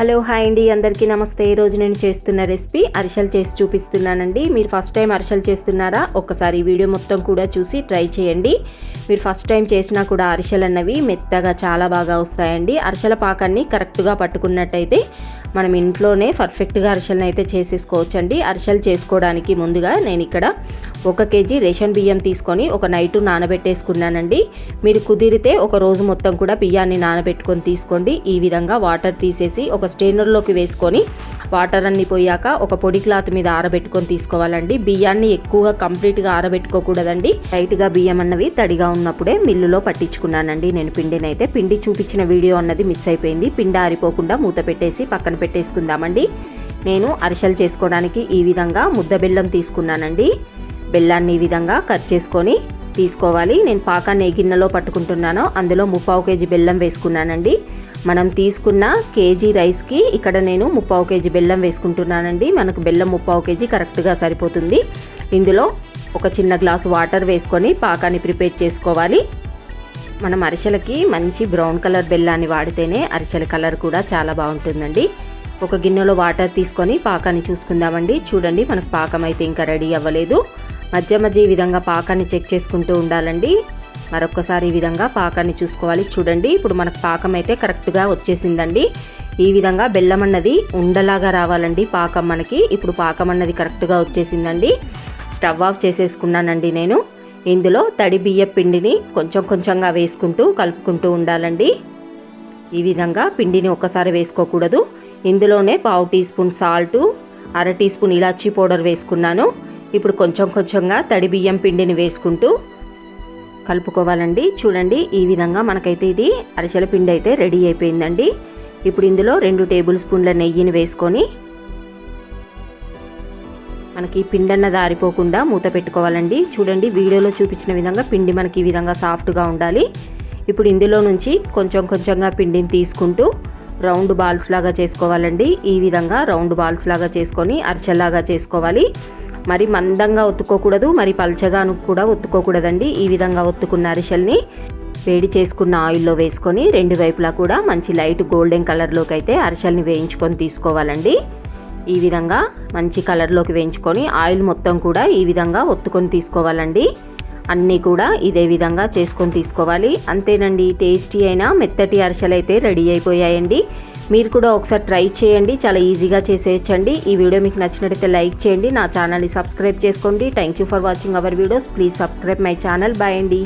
Hello hi అండి. అందరికీ నమస్తే. ఈ రోజు నేను చేస్తున్న రెసిపీ అరిసెలు చేసి చూపిస్తున్నానండి. మీరు ఫస్ట్ టైం అరిసెలు చేస్తున్నారా? ఒక్కసారి ఈ వీడియో మొత్తం కూడా చూసి ట్రై చేయండి. మీరు ఫస్ట్ టైం చేసినా కూడా అరిసెలు అన్నవి మెత్తగా చాలా బాగా వస్తాయండి. అరిసెల పాకాన్ని కరెక్ట్గా పట్టుకున్నట్టయితే మనం ఇంట్లోనే పర్ఫెక్ట్గా అరిసెలను అయితే చేసేసుకోవచ్చండి. అరిసెలు చేసుకోవడానికి ముందుగా నేను ఇక్కడ ఒక కేజీ రేషన్ బియ్యం తీసుకొని ఒక నైట్ నానబెట్టేసుకున్నానండి. మీరు కుదిరితే ఒక రోజు మొత్తం కూడా బియ్యాన్ని నానబెట్టుకొని తీసుకోండి. ఈ విధంగా వాటర్ తీసేసి ఒక స్టెయినర్లోకి వేసుకొని వాటర్ అన్ని పోయాక ఒక పొడి క్లాత్ మీద ఆరబెట్టుకొని తీసుకోవాలండి. బియ్యాన్ని ఎక్కువగా కంప్లీట్గా ఆరబెట్టుకోకూడదండి. లైట్గా బియ్యం అన్నవి తడిగా ఉన్నప్పుడే మిల్లులో పట్టించుకున్నానండి నేను పిండినైతే. పిండి చూపించిన వీడియో అన్నది మిస్ అయిపోయింది. పిండి ఆరిపోకుండా మూత పెట్టేసి పక్కన పెట్టేసుకుందామండి. నేను అరిసెలు చేసుకోవడానికి ఈ విధంగా ముద్ద బెల్లం తీసుకున్నానండి. బెల్లాన్ని ఈ విధంగా కట్ చేసుకొని తీసుకోవాలి. నేను పాకాన్ని ఏ గిన్నెలో పట్టుకుంటున్నానో అందులో ముప్పావు కేజీ బెల్లం వేసుకున్నానండి. మనం తీసుకున్న కేజీ రైస్కి ఇక్కడ నేను ముప్పావు కేజీ బెల్లం వేసుకుంటున్నానండి. మనకు బెల్లం ముప్పావు కేజీ కరెక్ట్గా సరిపోతుంది. ఇందులో ఒక చిన్న గ్లాసు వాటర్ వేసుకొని పాకాన్ని ప్రిపేర్ చేసుకోవాలి. మనం అరిసెలకి మంచి బ్రౌన్ కలర్ బెల్లాన్ని వాడితేనే అరిసెల కలర్ కూడా చాలా బాగుంటుందండి. ఒక గిన్నెలో వాటర్ తీసుకొని పాకాన్ని చూసుకుందామండి. చూడండి మనకు పాకం అయితే ఇంకా రెడీ అవ్వలేదు. మధ్య మధ్య ఈ విధంగా పాకాన్ని చెక్ చేసుకుంటూ ఉండాలండి. మరొకసారి ఈ విధంగా పాకాన్ని చూసుకోవాలి. చూడండి ఇప్పుడు మనకు పాకం అయితే కరెక్ట్గా వచ్చేసిందండి. ఈ విధంగా బెల్లం అన్నది ఉండలాగా రావాలండి పాకం మనకి. ఇప్పుడు పాకం అన్నది కరెక్ట్గా వచ్చేసిందండి. స్టవ్ ఆఫ్ చేసేసుకున్నానండి నేను. ఇందులో తడి బియ్య పిండిని కొంచెం కొంచెంగా వేసుకుంటూ కలుపుకుంటూ ఉండాలండి. ఈ విధంగా పిండిని ఒక్కసారి వేసుకోకూడదు. ఇందులోనే పావు టీ స్పూన్ సాల్టు అర టీ స్పూన్ ఇలాచీ పౌడర్ వేసుకున్నాను. ఇప్పుడు కొంచెం కొంచెంగా తడి బియ్యం పిండిని వేసుకుంటూ కలుపుకోవాలండి. చూడండి ఈ విధంగా మనకైతే ఇది అరిసెల పిండి అయితే రెడీ అయిపోయిందండి. ఇప్పుడు ఇందులో రెండు టేబుల్ స్పూన్ల నెయ్యిని వేసుకొని మనకి పిండి అన్నది ఆరిపోకుండా మూత పెట్టుకోవాలండి. చూడండి వీడియోలో చూపించిన విధంగా పిండి మనకి ఈ విధంగా సాఫ్ట్గా ఉండాలి. ఇప్పుడు ఇందులో నుంచి కొంచెం కొంచెంగా పిండిని తీసుకుంటూ రౌండ్ బాల్స్ లాగా చేసుకోవాలండి. ఈ విధంగా రౌండ్ బాల్స్ లాగా చేసుకొని అరిసెల్లాగా చేసుకోవాలి. మరి మందంగా ఒత్తుకోకూడదు మరి పల్చగా కూడా ఒత్తుకోకూడదండి. ఈ విధంగా ఒత్తుకున్న అరిసెల్ని వేడి చేసుకున్న ఆయిల్లో వేసుకొని రెండు వైపులా కూడా మంచి లైట్ గోల్డెన్ కలర్లోకి అయితే అరిసెల్ని వేయించుకొని తీసుకోవాలండి. ఈ విధంగా మంచి కలర్లోకి వేయించుకొని ఆయిల్ మొత్తం కూడా ఈ విధంగా ఒత్తుకొని తీసుకోవాలండి. అన్నీ కూడా ఇదే విధంగా చేసుకొని తీసుకోవాలి. అంతేనండి టేస్టీ అయినా మెత్తటి అరిసెలు అయితే రెడీ అయిపోయాయండి. మీరు కూడా ఒకసారి ట్రై చేయండి చాలా ఈజీగా చేసేయచ్చండి. ఈ వీడియో మీకు నచ్చినట్టయితే లైక్ చేయండి నా ఛానల్ని సబ్స్క్రైబ్ చేసుకోండి. Thank you for watching our videos please subscribe my channel bye అండి.